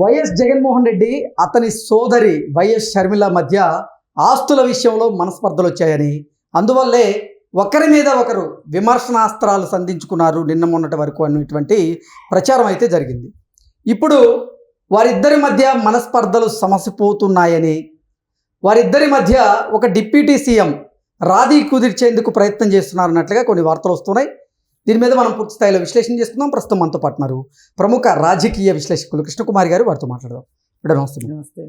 YS Jaganmohan Reddy అతని సోదరి YS Sharmila మధ్య ఆస్తుల విషయంలో మనస్పర్ధలు వచ్చాయని. అందువల్లే ఒకరి మీద ఒకరు విమర్శనాస్త్రాలు సంధించుకున్నారు నిన్న మొన్నటి వరకు అనేటువంటి ప్రచారం అయితే జరిగింది. ఇప్పుడు వారిద్దరి మధ్య మనస్పర్ధలు సమసిపోతున్నాయని వారిద్దరి మధ్య ఒక డిప్యూటీ సీఎం రాధీ కుదిర్చేందుకు ప్రయత్నం చేస్తున్నారన్నట్లుగా కొన్ని వార్తలు వస్తున్నాయి. దీని మీద మనం పూర్తి స్థాయిలో విశ్లేషణ చేస్తున్నాం. ప్రస్తుతం మనతో పాటున్నారు ప్రముఖ రాజకీయ విశ్లేషకులు కృష్ణకుమారి గారు. వారితో మాట్లాడదాం. మేడం నమస్తే. నమస్తే.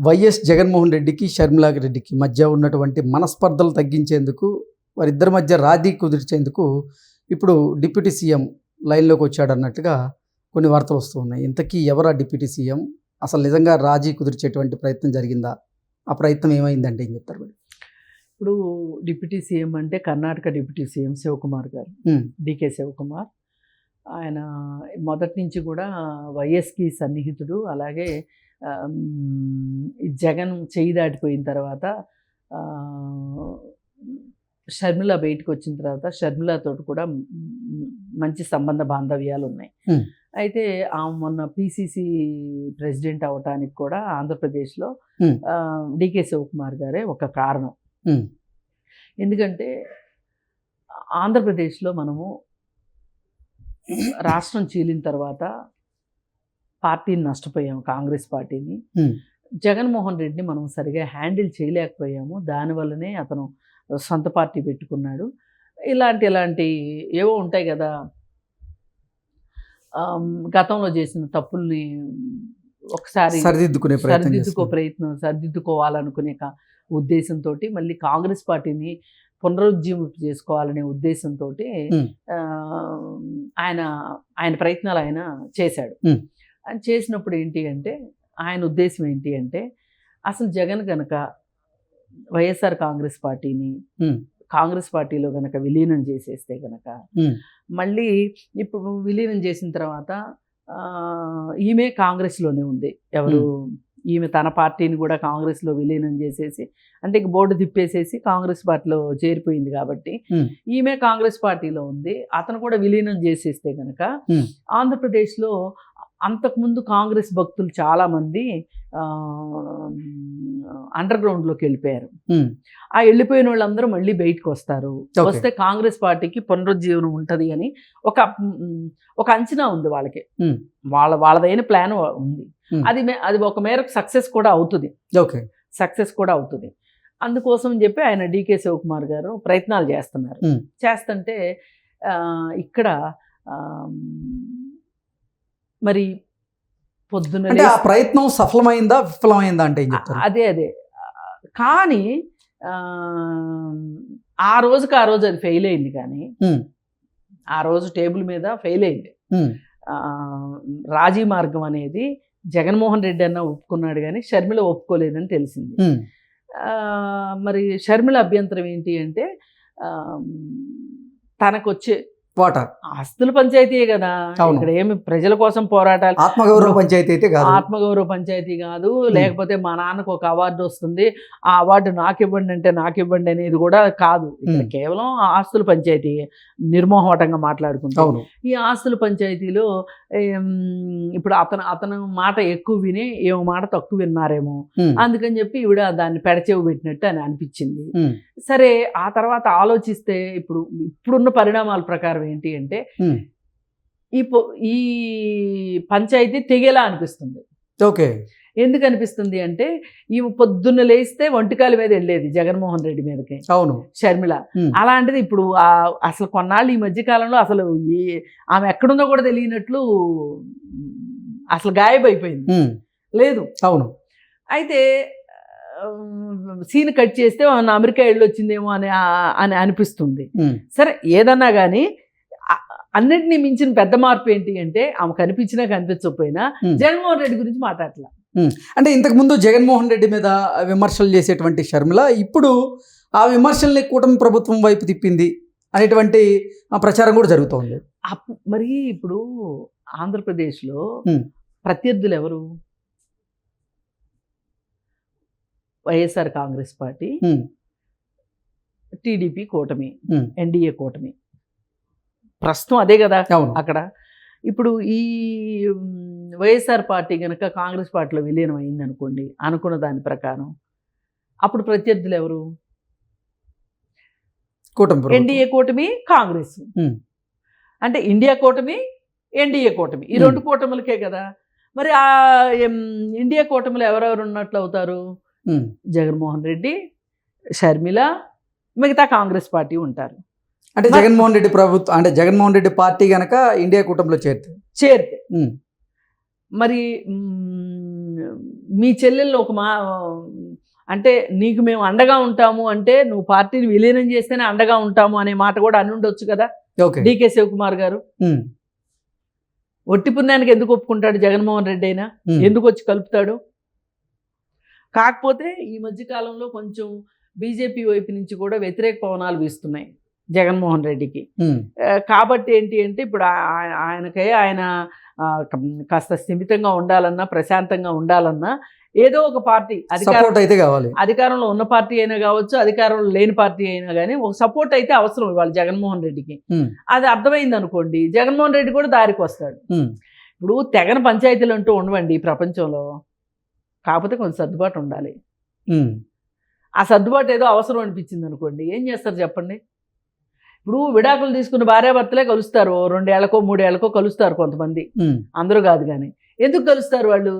వైఎస్ జగన్మోహన్ రెడ్డికి షర్మిలా రెడ్డికి మధ్య ఉన్నటువంటి మనస్పర్ధలు తగ్గించేందుకు వారిద్దరి మధ్య రాధీ కుదిర్చేందుకు ఇప్పుడు డిప్యూటీ సీఎం లైన్లోకి వచ్చాడన్నట్టుగా కొన్ని వార్తలు వస్తూ ఉన్నాయి. ఇంతకీ ఎవరా డిప్యూటీ సీఎం? అసలు నిజంగా రాజీ కుదిర్చేటువంటి ప్రయత్నం జరిగిందా? ఆ ప్రయత్నం ఏమైందంటే ఏం చెప్తారు? మేడం ఇప్పుడు డిప్యూటీ సీఎం అంటే కర్ణాటక డిప్యూటీ సీఎం శివకుమార్ గారు డికే శివకుమార్ ఆయన మొదటి నుంచి కూడా వైఎస్కి సన్నిహితుడు అలాగే జగన్ చేయి దాటిపోయిన తర్వాత ఆ, షర్మిల బయటకు వచ్చిన తర్వాత షర్మిలతో కూడా మంచి సంబంధ బాంధవ్యాలు ఉన్నాయి. అయితే ఆమె మొన్న పిసిసి ప్రెసిడెంట్ అవటానికి కూడా ఆంధ్రప్రదేశ్లో. డికే శివకుమార్ గారే ఒక కారణం. ఎందుకంటే ఆంధ్రప్రదేశ్లో మనము రాష్ట్రం చీలిన తర్వాత పార్టీని నష్టపోయాము కాంగ్రెస్ పార్టీని. జగన్మోహన్ రెడ్డిని మనం సరిగా హ్యాండిల్ చేయలేకపోయాము దానివల్లనే అతను సొంత పార్టీ పెట్టుకున్నాడు ఇలాంటి ఇలాంటి ఏవో ఉంటాయి కదా గతంలో చేసిన తప్పుల్ని ఒకసారి సరిదిద్దుకునే సరిదిద్దుకో. ప్రయత్నం సరిదిద్దుకోవాలనుకునే ఉద్దేశంతో మళ్ళీ కాంగ్రెస్ పార్టీని పునరుజ్జీవింప చేసుకోవాలనే ఉద్దేశంతో. ఆయన ఆయన ప్రయత్నాలు ఆయన చేశాడు చేసినప్పుడు ఏంటి అంటే ఆయన ఉద్దేశం ఏంటి అంటే అసలు జగన్ గనక వైఎస్ఆర్ కాంగ్రెస్ పార్టీని. కాంగ్రెస్ పార్టీలో గనక విలీనం చేసేస్తే గనక. మళ్ళీ ఇప్పుడు విలీనం చేసిన తర్వాత ఆ, ఈమె కాంగ్రెస్లోనే ఉంది ఎవరు ఈమె తన పార్టీని కూడా కాంగ్రెస్లో విలీనం చేసేసి అంటే ఇంక బోర్డు తిప్పేసేసి కాంగ్రెస్ పార్టీలో చేరిపోయింది కాబట్టి. ఈమె కాంగ్రెస్ పార్టీలో ఉంది అతను కూడా విలీనం చేసేస్తే కనుక. ఆంధ్రప్రదేశ్లో అంతకుముందు కాంగ్రెస్ భక్తులు చాలామంది అండర్ గ్రౌండ్లోకి వెళ్ళిపోయారు. ఆ వెళ్ళిపోయిన వాళ్ళందరూ మళ్ళీ బయటకు వస్తారు. వస్తే కాంగ్రెస్ పార్టీకి పునరుజ్జీవనం ఉంటది అని ఒక ఒక అంచనా ఉంది వాళ్ళకి. వాళ్ళ వాళ్ళదైన ప్లాన్ ఉంది. అది అది ఒక మేరకు సక్సెస్ కూడా అవుతుంది. ఓకే. సక్సెస్ కూడా అవుతుంది. అందుకోసం చెప్పి ఆయన డికే శివకుమార్ గారు ప్రయత్నాలు చేస్తున్నారు. చేస్తుంటే ఇక్కడ మరి పొద్దున్న అంటే ఆ ప్రయత్నం సఫలమైందా విఫలమైందా అంటే అదే అదే. కానీ ఆ, రోజుకి ఆ రోజు అది ఫెయిల్ అయింది కానీ ఆ రోజు టేబుల్ మీద ఫెయిల్ అయింది. రాజీ మార్గం అనేది జగన్మోహన్ రెడ్డి అన్న ఒప్పుకున్నాడు కానీ షర్మిల ఒప్పుకోలేదని తెలిసింది. మరి షర్మిల అభ్యంతరం ఏంటి అంటే ఆ, తనకు వచ్చే వాటా. ఆస్తుల పంచాయతీయే కదా. ఇక్కడ ఏమి ప్రజల కోసం పోరాటాలు. ఆత్మగౌరవ పంచాయతీ అయితే కాదు. ఆత్మగౌరవ పంచాయతీ కాదు. లేకపోతే మా నాన్నకు ఒక అవార్డు వస్తుంది. ఆ అవార్డు నాకు ఇవ్వండి అంటే నాకు ఇవ్వండి అనేది కూడా కాదు. ఇక్కడ. కేవలం ఆస్తుల పంచాయతీ నిర్మోహమాటంగా మాట్లాడుకుంటాం. ఈ ఆస్తుల పంచాయతీలో ఇప్పుడు అతను అతను మాట ఎక్కువ విని ఏమో మాట తక్కువ విన్నారేమో. అందుకని చెప్పి ఈవిడ దాన్ని పెడచెవి పెట్టినట్టు అని అనిపించింది. సరే ఆ తర్వాత ఆలోచిస్తే ఇప్పుడు ఇప్పుడున్న పరిణామాల ప్రకారం ఏంటి అంటే ఈ ఈ పంచాయతీ తెగేలా అనిపిస్తుంది. ఓకే. ఎందుకు అనిపిస్తుంది అంటే ఈమె పొద్దున్న లేస్తే వంటకాల మీద వెళ్ళేది జగన్మోహన్ రెడ్డి మీదకి. అవును. షర్మిల. అలాంటిది ఇప్పుడు ఆ- అసలు కొన్నాళ్ళు ఈ మధ్య కాలంలో అసలు ఏ ఆమె ఎక్కడుందో కూడా తెలియనట్లు అసలు గాయబైపోయింది లేదు. అవును. అయితే సీన్ కట్ చేస్తే అమెరికా వెళ్ళొచ్చిందేమో అని అని అనిపిస్తుంది. సరే ఏదన్నా కానీ అన్నిటినీ మించిన పెద్ద మార్పు ఏంటి అంటే ఆమె కనిపించినా కనిపించకపోయినా. జగన్మోహన్ రెడ్డి గురించి మాట్లాడట్లా అంటే ఇంతకు ముందు జగన్మోహన్ రెడ్డి మీద విమర్శలు చేసేటువంటి షర్మిల ఇప్పుడు ఆ విమర్శల్ని కూటమి ప్రభుత్వం వైపు తిప్పింది అనేటువంటి ఆ, ప్రచారం కూడా జరుగుతోంది మరి ఇప్పుడు ఆంధ్రప్రదేశ్లో. ప్రత్యర్థులు ఎవరు వైఎస్ఆర్ కాంగ్రెస్ పార్టీ టీడీపీ కూటమి. ఎన్డీఏ కూటమి ప్రస్తుతం అదే కదా అక్కడ ఇప్పుడు ఈ వైఎస్ఆర్ పార్టీ కనుక కాంగ్రెస్ పార్టీలో విలీనం అయింది అనుకోండి అనుకున్న దాని ప్రకారం అప్పుడు ప్రత్యర్థులు ఎవరు కూటమి. ఎన్డీఏ కూటమి కాంగ్రెస్. అంటే ఇండియా కూటమి ఎన్డీఏ కూటమి ఈ. రెండు కూటములకే కదా మరి ఆ ఇండియా కూటమిలో ఎవరెవరు ఉన్నట్లు అవుతారు. జగన్మోహన్ రెడ్డి షర్మిల మిగతా కాంగ్రెస్ పార్టీ ఉంటారు అంటే జగన్మోహన్ రెడ్డి ప్రభుత్వం అంటే జగన్మోహన్ రెడ్డి పార్టీ గనక ఇండియా కూటమిలో చేరితే. ఉమ్. మరి మ్, చెల్లెళ్ళు ఒక మా అంటే నీకు మేము అండగా ఉంటాము అంటే నువ్వు పార్టీని విలీనం చేస్తేనే అండగా ఉంటాము అనే మాట కూడా అని ఉండొచ్చు కదా? డికే శివకుమార్ గారు. ఒట్టి పుణ్యానికి ఎందుకు ఒప్పుకుంటాడు జగన్మోహన్ రెడ్డి అయినా. ఎందుకు వచ్చి కలుపుతాడు? కాకపోతే ఈ మధ్య కాలంలో కొంచెం బీజేపీ వైపు నుంచి కూడా వ్యతిరేక పవనాలు వీస్తున్నాయి. జగన్మోహన్ రెడ్డికి. కాబట్టి ఏంటి అంటే ఇప్పుడు ఆయనకై ఆయన కాస్త స్థిమితంగా ఉండాలన్నా ప్రశాంతంగా ఉండాలన్నా ఏదో ఒక పార్టీ అధికారం అయితే కావాలి. అధికారంలో ఉన్న పార్టీ అయినా కావచ్చు అధికారంలో లేని పార్టీ అయినా కానీ ఒక సపోర్ట్ అయితే అవసరం ఇవాళ జగన్మోహన్ రెడ్డికి. అది అర్థమైంది అనుకోండి జగన్మోహన్ రెడ్డి కూడా దారికి వస్తాడు. ఇప్పుడు తెగన పంచాయతీలు అంటూ ఉండవండి ఈ ప్రపంచంలో. కాకపోతే కొంచెం సర్దుబాటు ఉండాలి. ఆ సర్దుబాటు ఏదో అవసరం అనిపించింది అనుకోండి ఏం చేస్తారు చెప్పండి? ఇప్పుడు విడాకులు తీసుకున్న భార్యాభర్తలే కలుస్తారు. రెండేళ్ళకో మూడేళ్ళకో కలుస్తారు కొంతమంది. అందరూ కాదు కానీ. ఎందుకు కలుస్తారు వాళ్ళు?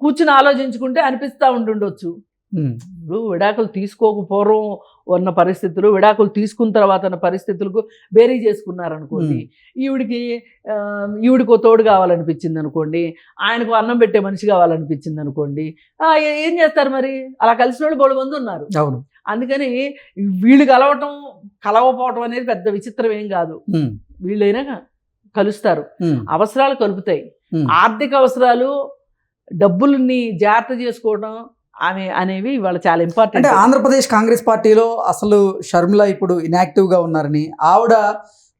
కూర్చుని ఆలోచించుకుంటే అనిపిస్తూ ఉండుండొచ్చు. ఉమ్. ఇప్పుడు విడాకులు తీసుకోక పూర్వం ఉన్న పరిస్థితులు విడాకులు తీసుకున్న తర్వాత ఉన్న పరిస్థితులకు బేరీ చేసుకున్నారనుకోండి ఈవిడికి ఈవిడికో తోడు కావాలనిపించింది అనుకోండి ఆయనకు అన్నం పెట్టే మనిషి కావాలనిపించింది అనుకోండి ఏ- చేస్తారు మరి? అలా కలిసిన వాళ్ళు బోడు మంది ఉన్నారు. అవును. అందుకని వీళ్ళు కలవటం కలవపోవటం అనేది పెద్ద విచిత్రం ఏం కాదు. వీళ్ళైనా కలుస్తారు. అవసరాలు కలుపుతాయి. ఆర్థిక అవసరాలు డబ్బుల్ని జాగ్రత్త చేసుకోవడం ఆమె అనేవి ఇవాళ చాలా అంటే ఇంపార్టెంట్ ఆంధ్రప్రదేశ్ కాంగ్రెస్ పార్టీలో అసలు షర్మిల ఇప్పుడు ఇన్యాక్టివ్గా ఉన్నారని ఆవిడ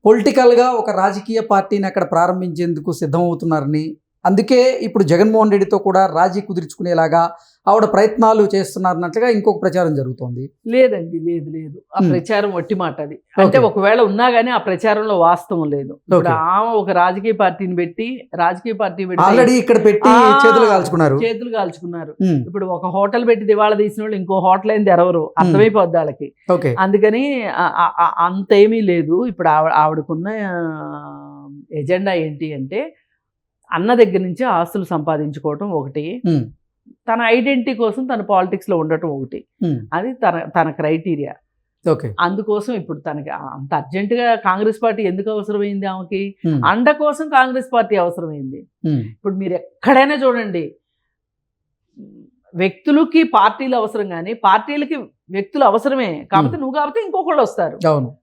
పొలిటికల్గా ఒక రాజకీయ పార్టీని అక్కడ ప్రారంభించేందుకు సిద్ధమవుతున్నారని అందుకే ఇప్పుడు జగన్మోహన్ రెడ్డితో కూడా రాజీ కుదుర్చుకునేలాగా ఆవిడ ప్రయత్నాలు చేస్తున్నారన్నట్లుగా ఇంకొక ప్రచారం జరుగుతోంది. లేదండి లేదు లేదు. ఆ Hmm. ప్రచారం వట్టి మాట అది. అంటే. ఒకవేళ ఉన్నా గానీ ఆ ప్రచారంలో వాస్తవం లేదు. ఆమె ఒక రాజకీయ పార్టీని పెట్టి రాజకీయ పార్టీ పెట్టి ఆల్రెడీ ఇక్కడ పెట్టి చేతులు కాల్చుకున్నారు. చేతులు కాల్చుకున్నారు. ఉమ్. ఇప్పుడు ఒక హోటల్ పెట్టి దివాళా తీసిన వాళ్ళు ఇంకో హోటల్ అయింది తెరవరు. అర్థమైపోద్ది వాళ్ళకి. ఓకే అందుకని ఆ- అంతేమీ లేదు. ఇప్పుడు ఆవిడ ఆవిడకున్న ఎజెండా ఏంటి అంటే అన్న దగ్గర నుంచి ఆస్తులు సంపాదించుకోవటం ఒకటి. తన ఐడెంటిటీ కోసం తన పాలిటిక్స్లో ఉండటం ఒకటి. అది తన తన క్రైటీరియా. ఓకే. అందుకోసం ఇప్పుడు తనకి అంత అర్జెంటుగా కాంగ్రెస్ పార్టీ ఎందుకు అవసరమైంది ఆమెకి. అండ కోసం కాంగ్రెస్ పార్టీ అవసరమైంది. ఇప్పుడు మీరు ఎక్కడైనా చూడండి. వ్యక్తులకి పార్టీలు అవసరం కానీ పార్టీలకి వ్యక్తులు అవసరమే. కాకపోతే నువ్వు కాకపోతే ఇంకొకళ్ళు వస్తారు. అవును.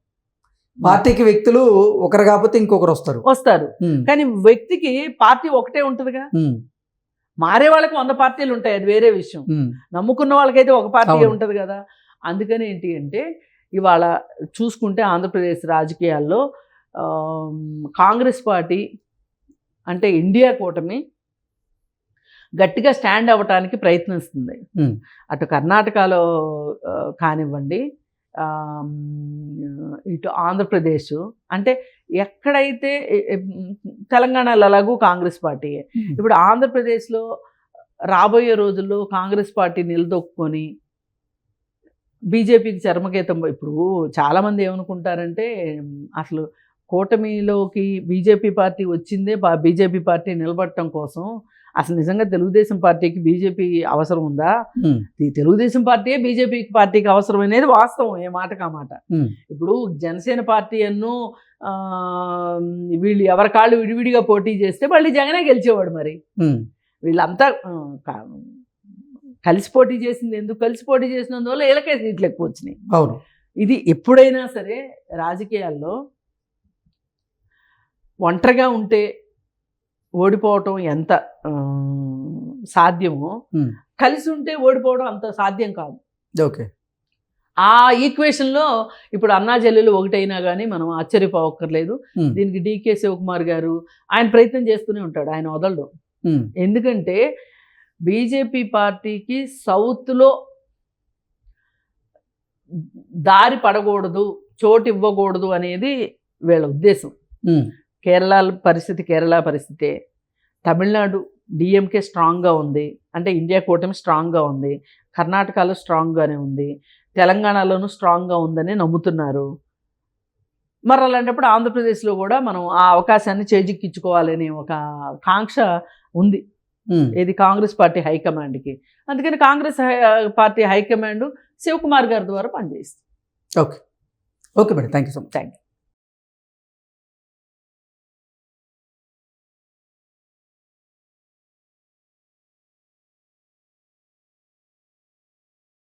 పార్టీకి వ్యక్తులు ఒకరు కాకపోతే ఇంకొకరు వస్తారు వస్తారు. కానీ వ్యక్తికి పార్టీ ఒకటే ఉంటుందిగా. మారే వాళ్ళకి వంద పార్టీలు ఉంటాయి అది వేరే విషయం. నమ్ముకున్న వాళ్ళకైతే ఒక పార్టీ. ఉంటుంది కదా అందుకని ఏంటి అంటే ఇవాళ చూసుకుంటే ఆంధ్రప్రదేశ్ రాజకీయాల్లో కాంగ్రెస్ పార్టీ అంటే ఇండియా కూటమి గట్టిగా స్టాండ్ అవ్వటానికి ప్రయత్నిస్తుంది. అటు కర్ణాటకలో కానివ్వండి ఇటు ఆంధ్రప్రదేశ్. అంటే ఎక్కడైతే తెలంగాణలో ఎలాగూ కాంగ్రెస్ పార్టీ. ఇప్పుడు ఆంధ్రప్రదేశ్లో రాబోయే రోజుల్లో కాంగ్రెస్ పార్టీ నిలదొక్కుని బీజేపీకి చర్మగీతం ఇప్పుడు చాలామంది ఏమనుకుంటారంటే అసలు కూటమిలోకి బీజేపీ పార్టీ వచ్చిందే బీజేపీ పార్టీ నిలబడటం కోసం అసలు నిజంగా తెలుగుదేశం పార్టీకి బీజేపీ అవసరం ఉందా. ఈ తెలుగుదేశం పార్టీయే బీజేపీ పార్టీకి అవసరం అనేది వాస్తవం ఏ మాటకా మాట ఉమ్. ఇప్పుడు జనసేన పార్టీ అన్ను ఆ, వీళ్ళు ఎవరి కాళ్ళు విడివిడిగా పోటీ చేస్తే మళ్ళీ జగనే గెలిచేవాడు మరి. వీళ్ళంతా ఆ, కలిసి పోటీ చేసింది ఎందుకు కలిసి పోటీ చేసినందువల్ల వీళ్ళకే సీట్లు ఎక్కువ వచ్చినాయి అవును ఇది ఎప్పుడైనా సరే రాజకీయాల్లో ఒంటరిగా ఉంటే ఓడిపోవటం ఎంత సాధ్యమో. కలిసి ఉంటే ఓడిపోవడం అంత సాధ్యం కాదు ఓకే ఆ ఈక్వేషన్లో ఇప్పుడు అన్నా చెల్లెలు ఒకటైనా కానీ మనం ఆశ్చర్యపోవక్కర్లేదు. దీనికి డీకే శివకుమార్ గారు ఆయన ప్రయత్నం చేస్తూనే ఉంటాడు ఆయన వదలడు. ఎందుకంటే బీజేపీ పార్టీకి సౌత్లో దారి పడకూడదు చోటు ఇవ్వకూడదు అనేది వీళ్ళ ఉద్దేశం కేరళ పరిస్థితి కేరళ పరిస్థితే తమిళనాడు డిఎంకే స్ట్రాంగ్గా ఉంది. అంటే ఇండియా కూటమి స్ట్రాంగ్గా ఉంది. కర్ణాటకలో స్ట్రాంగ్గానే ఉంది. తెలంగాణలోనూ స్ట్రాంగ్గా ఉందని నమ్ముతున్నారు. మరి అలాంటప్పుడు ఆంధ్రప్రదేశ్లో కూడా మనం ఆ అవకాశాన్ని చేజిక్కించుకోవాలనే ఒక కాంక్ష ఉంది. ఇది కాంగ్రెస్ పార్టీ హైకమాండ్కి. అందుకని Congress high- party high command Shivakumar గారి ద్వారా పనిచేస్తుంది. Okay. Okay madam. Thank you so much. Thank you